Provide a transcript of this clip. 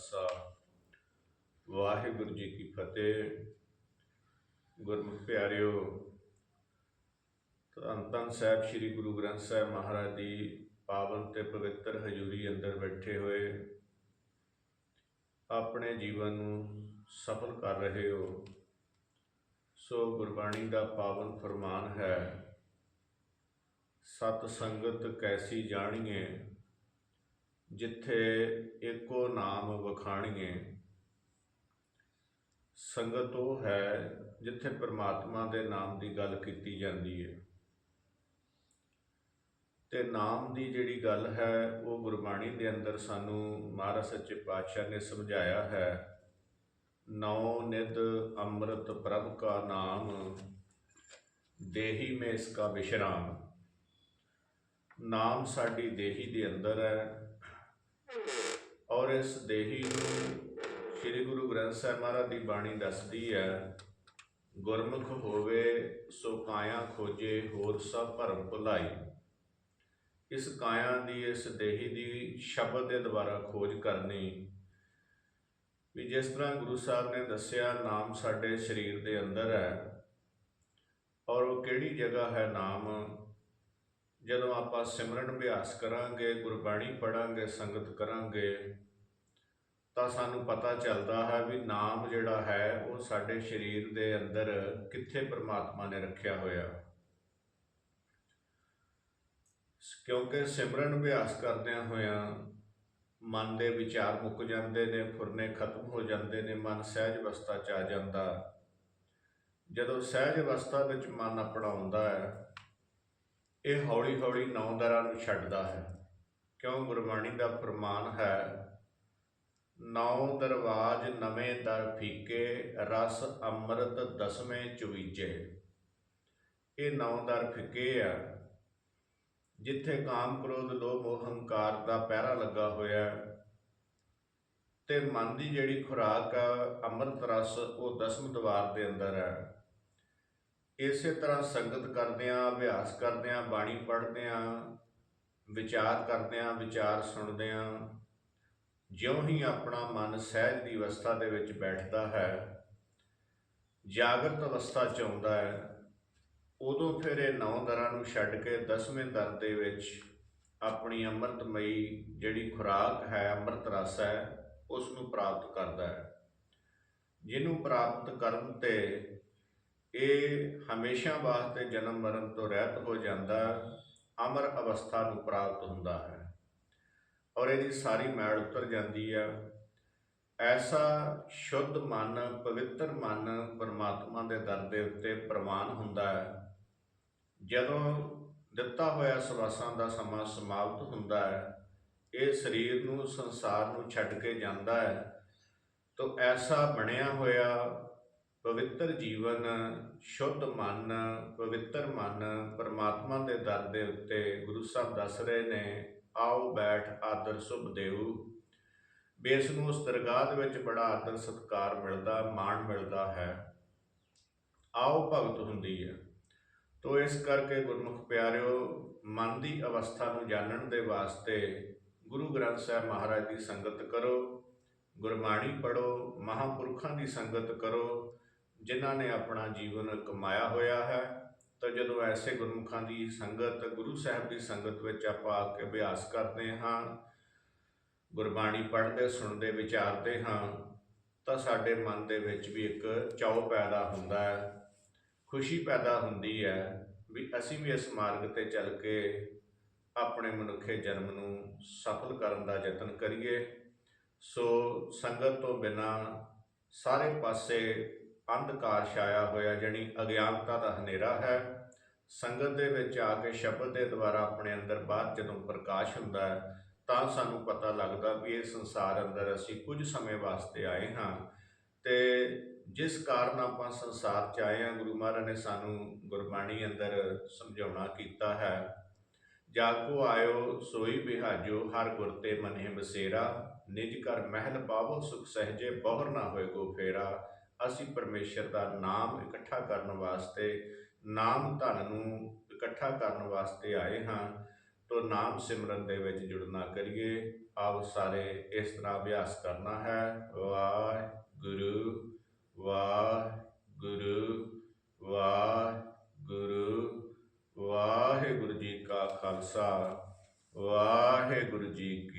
ਖਾਲਸਾ। ਵਾਹਿਗੁਰੂ ਜੀ ਕੀ ਫਤਿਹ। ਗੁਰਮੁਖ ਪਿਆਰਿਓ, ਧੰਨ ਧੰਨ ਸਾਹਿਬ ਸ੍ਰੀ ਗੁਰੂ ਗ੍ਰੰਥ ਸਾਹਿਬ ਮਹਾਰਾਜ ਦੀ ਪਾਵਨ ਤੇ ਪਵਿੱਤਰ ਹਜ਼ੂਰੀ ਅੰਦਰ ਬੈਠੇ ਹੋਏ, ਆਪਣੇ ਜੀਵਨ ਨੂੰ ਸਫਲ ਕਰ ਰਹੇ ਹੋ। ਸੋ ਗੁਰਬਾਣੀ ਦਾ ਪਾਵਨ ਫਰਮਾਨ ਹੈ, ਸਤ ਸੰਗਤ ਕੈਸੀ ਜਾਣੀਏ ਜਿੱਥੇ ਏਕੋ ਨਾਮ ਵਖਾਣੀਏ, ਸੰਗਤ ਉਹ ਹੈ ਜਿੱਥੇ ਪ੍ਰਮਾਤਮਾ ਦੇ ਨਾਮ ਦੀ ਗੱਲ ਕੀਤੀ ਜਾਂਦੀ ਹੈ। ਤੇ ਨਾਮ ਦੀ ਜਿਹੜੀ ਗੱਲ ਹੈ, ਉਹ ਗੁਰਬਾਣੀ ਦੇ ਅੰਦਰ ਸਾਨੂੰ ਮਹਾਰਾਜ ਸੱਚੇ ਪਾਤਸ਼ਾਹ ਨੇ ਸਮਝਾਇਆ ਹੈ। ਨੌ ਨਿਧ ਅੰਮ੍ਰਿਤ ਪ੍ਰਭ ਕਾ ਨਾਮ, ਦੇਹੀ ਮੇ ਇਸਕਾ ਵਿਸ਼ਰਾਮ। ਨਾਮ ਸਾਡੀ ਦੇਹੀ ਦੇ ਅੰਦਰ ਹੈ। ਇਸ ਦੇਹੀ ਨੂੰ ਸ੍ਰੀ ਗੁਰੂ ਗ੍ਰੰਥ ਸਾਹਿਬ ਮਹਾਰਾਜ ਦੀ ਬਾਣੀ ਦੱਸਦੀ ਹੈ, ਗੁਰਮੁਖ ਹੋਵੇ ਸੋ ਕਾਇਆ ਖੋਜੇ, ਹੋਰ ਸਭ ਭਰਮ ਭੁਲਾਈ ਇਸ ਕਾਇਆ ਦੀ, ਇਸ ਦੇਹੀ ਦੀ ਸ਼ਬਦ ਦੇ ਦੁਆਰਾ ਖੋਜ ਕਰਨੀ ਵੀ ਜਿਸ ਤਰ੍ਹਾਂ ਗੁਰੂ ਸਾਹਿਬ ਨੇ ਦੱਸਿਆ, ਨਾਮ ਸਾਡੇ ਸਰੀਰ ਦੇ ਅੰਦਰ ਹੈ ਔਰ ਉਹ ਕਿਹੜੀ ਜਗ੍ਹਾ ਹੈ ਨਾਮ? ਜਦੋਂ ਆਪਾਂ ਸਿਮਰਨ ਅਭਿਆਸ ਕਰਾਂਗੇ, ਗੁਰਬਾਣੀ ਪੜਾਂਗੇ ਸੰਗਤ ਕਰਾਂਗੇ ਤਾਂ ਸਾਨੂੰ ਪਤਾ ਚੱਲਦਾ ਹੈ ਵੀ ਨਾਮ ਜਿਹੜਾ ਹੈ, ਉਹ ਸਾਡੇ ਸਰੀਰ ਦੇ ਅੰਦਰ ਕਿੱਥੇ ਪ੍ਰਮਾਤਮਾ ਨੇ ਰੱਖਿਆ ਹੋਇਆ। ਕਿਉਂਕਿ ਸਿਮਰਨ ਅਭਿਆਸ ਕਰਦਿਆਂ ਹੋਇਆਂ ਮਨ ਦੇ ਵਿਚਾਰ ਮੁੱਕ ਜਾਂਦੇ ਨੇ, ਫੁਰਨੇ ਖਤਮ ਹੋ ਜਾਂਦੇ ਨੇ, ਮਨ ਸਹਿਜ ਅਵਸਥਾ ਚ ਆ ਜਾਂਦਾ। ਜਦੋਂ ਸਹਿਜ ਅਵਸਥਾ ਵਿੱਚ ਮਨ ਆਪਣਾ ਆਉਂਦਾ ਹੈ, ਇਹ ਹੌਲੀ ਹੌਲੀ ਨੌ ਦਰਾਂ ਨੂੰ ਛੱਡਦਾ ਹੈ। ਕਿਉਂ ਗੁਰਬਾਣੀ ਦਾ ਫਰਮਾਨ ਹੈ ਨੌ ਦਰਵਾਜ ਨਵੇਂ ਦਰ ਫੀਕੇ, ਰਸ ਅੰਮ੍ਰਿਤ ਦਸਵੇਂ ਚਵੀਜੇ। ਇਹ ਨੌ ਦਰ ਫਿੱਕੇ ਆ, ਜਿੱਥੇ ਕਾਮ ਕ੍ਰੋਧ, ਲੋਭ ਮੋਹ ਹੰਕਾਰ ਦਾ ਪਹਿਰਾ ਲੱਗਾ ਹੋਇਆ। ਹੈ ਤੇ ਮਨ ਦੀ ਜਿਹੜੀ ਖੁਰਾਕ ਆ, ਅੰਮ੍ਰਿਤ ਰਸ, ਉਹ ਦਸਮ ਦਵਾਰ ਦੇ ਅੰਦਰ ਹੈ ਇਸੇ ਤਰ੍ਹਾਂ ਸੰਗਤ ਕਰਦਿਆਂ ਅਭਿਆਸ ਕਰਦਿਆਂ ਬਾਣੀ ਪੜ੍ਹਦਿਆਂ ਵਿਚਾਰ ਕਰਦਿਆਂ ਵਿਚਾਰ ਸੁਣਦਿਆਂ ਜਿਉਂ ਹੀ ਆਪਣਾ ਮਨ ਸਹਿਜ ਦੀ ਅਵਸਥਾ ਦੇ ਵਿੱਚ ਬੈਠਦਾ ਹੈ, ਜਾਗਰਤ ਅਵਸਥਾ ਚ ਆਉਂਦਾ ਹੈ, ਉਦੋਂ ਫਿਰ ਇਹ ਨੌ ਦਰਾਂ ਨੂੰ ਛੱਡ ਕੇ ਦਸਵੇਂ ਦਰ ਦੇ ਵਿੱਚ ਆਪਣੀ ਅੰਮ੍ਰਿਤਮਈ ਜਿਹੜੀ ਖੁਰਾਕ ਹੈ, ਅੰਮ੍ਰਿਤ ਰਸ ਹੈ, ਉਸ ਨੂੰ ਪ੍ਰਾਪਤ ਕਰਦਾ ਹੈ। ਜਿਹਨੂੰ ਪ੍ਰਾਪਤ ਕਰਨ ਤੇ ਇਹ ਹਮੇਸ਼ਾ ਵਾਸਤੇ ਜਨਮ ਮਰਨ ਤੋਂ ਰਹਿਤ ਹੋ ਜਾਂਦਾ, ਅਮਰ ਅਵਸਥਾ ਨੂੰ ਪ੍ਰਾਪਤ ਹੁੰਦਾ ਹੈ। ਔਰ ਇਹਦੀ ਸਾਰੀ ਮੈਲ ਉਤਰ ਜਾਂਦੀ ਹੈ ਐਸਾ ਸ਼ੁੱਧ ਮਨ, ਪਵਿੱਤਰ ਮਨ ਪਰਮਾਤਮਾ ਦੇ ਦਰ ਦੇ ਉੱਤੇ ਪ੍ਰਵਾਨ ਹੁੰਦਾ ਹੈ। ਜਦੋਂ ਦਿੱਤਾ ਹੋਇਆ ਸਵਾਸਾਂ ਦਾ ਸਮਾਂ ਸਮਾਪਤ ਹੁੰਦਾ ਹੈ, ਇਹ ਸਰੀਰ ਨੂੰ, ਸੰਸਾਰ ਨੂੰ ਛੱਡ ਕੇ ਜਾਂਦਾ ਹੈ। ਤਾਂ ਐਸਾ ਬਣਿਆ ਹੋਇਆ ਪਵਿੱਤਰ ਜੀਵਨ, ਸ਼ੁੱਧ ਮਨ, ਪਵਿੱਤਰ ਮਨ, ਪਰਮਾਤਮਾ ਦੇ ਦਰ ਦੇ ਉੱਤੇ ਗੁਰੂ ਸਾਹਿਬ ਦੱਸ ਰਹੇ ਨੇ, ਆਓ ਬੈਠ ਆਦਰ ਸੁਭ ਦੇਉ ਬੇਸ ਨੂੰ ਉਸ ਦਰਗਾਹ ਦੇ ਵਿੱਚ ਬੜਾ ਆਦਰ ਸਤਕਾਰ ਮਿਲਦਾ, ਮਾਣ ਮਿਲਦਾ ਹੈ। ਆਓ ਭਗਤ ਹੁੰਦੀ ਹੈ। ਤੋ ਇਸ ਕਰਕੇ ਗੁਰਮੁਖ ਪਿਆਰਿਓ, ਮਨ ਦੀ ਅਵਸਥਾ ਨੂੰ ਜਾਣਨ ਦੇ ਵਾਸਤੇ ਗੁਰੂ ਗ੍ਰੰਥ ਸਾਹਿਬ ਮਹਾਰਾਜ ਦੀ ਸੰਗਤ ਕਰੋ, ਗੁਰਬਾਣੀ ਪੜੋ ਮਹਾਪੁਰਖਾਂ ਦੀ ਸੰਗਤ ਕਰੋ ਜਿਨ੍ਹਾਂ ਨੇ ਆਪਣਾ ਜੀਵਨ ਕਮਾਇਆ ਹੋਇਆ ਹੈ, ਤਾਂ ਜਦੋਂ ਐਸੇ ਗੁਰਮੁਖਾਂ ਦੀ ਸੰਗਤ, ਗੁਰੂ ਸਾਹਿਬ ਦੀ ਸੰਗਤ ਵਿੱਚ ਆਪਾਂ ਆ ਕੇ ਅਭਿਆਸ ਕਰਦੇ ਹਾਂ, ਗੁਰਬਾਣੀ ਪੜ੍ਹਦੇ, ਸੁਣਦੇ, ਵਿਚਾਰਦੇ ਹਾਂ, ਤਾਂ ਸਾਡੇ ਮਨ ਦੇ ਵਿੱਚ ਵੀ ਇੱਕ ਚਾਉ ਪੈਦਾ ਹੁੰਦਾ ਹੈ, ਖੁਸ਼ੀ ਪੈਦਾ ਹੁੰਦੀ ਹੈ ਵੀ ਅਸੀਂ ਵੀ ਇਸ ਮਾਰਗ ਤੇ ਚੱਲ ਕੇ ਆਪਣੇ ਮਨੁੱਖੇ ਜਨਮ ਨੂੰ ਸਫਲ ਕਰਨ ਦਾ ਯਤਨ ਕਰੀਏ। ਸੋ ਸੰਗਤ ਤੋਂ ਬਿਨਾ ਸਾਰੇ ਪਾਸੇ ਅੰਧਕਾਰ ਛਾਇਆ ਹੋਇਆ ਜਿਹੜੀ ਅਗਿਆਨਤਾ ਦਾ ਹਨੇਰਾ ਹੈ। ਸੰਗਤ ਦੇ ਵਿੱਚ ਆ ਕੇ ਸ਼ਬਦ ਦੇ ਦੁਆਰਾ ਆਪਣੇ ਅੰਦਰ ਬਾਅਦ ਜਦੋਂ ਪ੍ਰਕਾਸ਼ ਹੁੰਦਾ ਹੈ, ਤਾਂ ਸਾਨੂੰ ਪਤਾ ਲੱਗਦਾ ਵੀ ਇਹ ਸੰਸਾਰ ਅੰਦਰ ਅਸੀਂ ਕੁਝ ਸਮੇਂ ਵਾਸਤੇ ਆਏ ਹਾਂ ਤੇ ਜਿਸ ਕਾਰਨ ਆਪਾਂ ਸੰਸਾਰ ਚ ਆਏ ਹਾਂ, ਗੁਰੂ ਮਹਾਰਾਜ ਨੇ ਸਾਨੂੰ ਗੁਰਬਾਣੀ ਅੰਦਰ ਸਮਝਾਉਣਾ ਕੀਤਾ ਹੈ। ਜਾਗੋ ਆਇਓ, ਸੋਈ ਬਿਹਾਜੋ, ਹਰ ਗੁਰ ਤੇ ਮਨਹਿ ਬਸੇਰਾ, ਨਿਜ ਕਰ ਮਹਿਲ ਪਾਵੋ, ਸੁਖ ਸਹਜੇ ਬਹੁਰ ਨਾ ਹੋਏ ਕੋ ਫੇਰਾ। ਅਸੀਂ ਪਰਮੇਸ਼ਰ ਦਾ ਨਾਮ ਇਕੱਠਾ ਕਰਨ ਵਾਸਤੇ, ਨਾਮ ਧਨ ਨੂੰ ਇਕੱਠਾ ਕਰਨ ਵਾਸਤੇ ਆਏ ਹਾਂ, ਤੋਂ ਨਾਮ ਸਿਮਰਨ ਦੇ ਵਿੱਚ ਜੁੜਨਾ ਕਰੀਏ। ਆਪ ਸਾਰੇ ਇਸ ਤਰ੍ਹਾਂ ਅਭਿਆਸ ਕਰਨਾ ਹੈ। ਵਾਹਿਗੁਰੂ ਵਾਹਿਗੁਰੂ ਵਾਹਿਗੁਰੂ ਵਾਹਿਗੁਰੂ ਜੀ ਕਾ ਖਾਲਸਾ, ਵਾਹਿਗੁਰੂ ਜੀ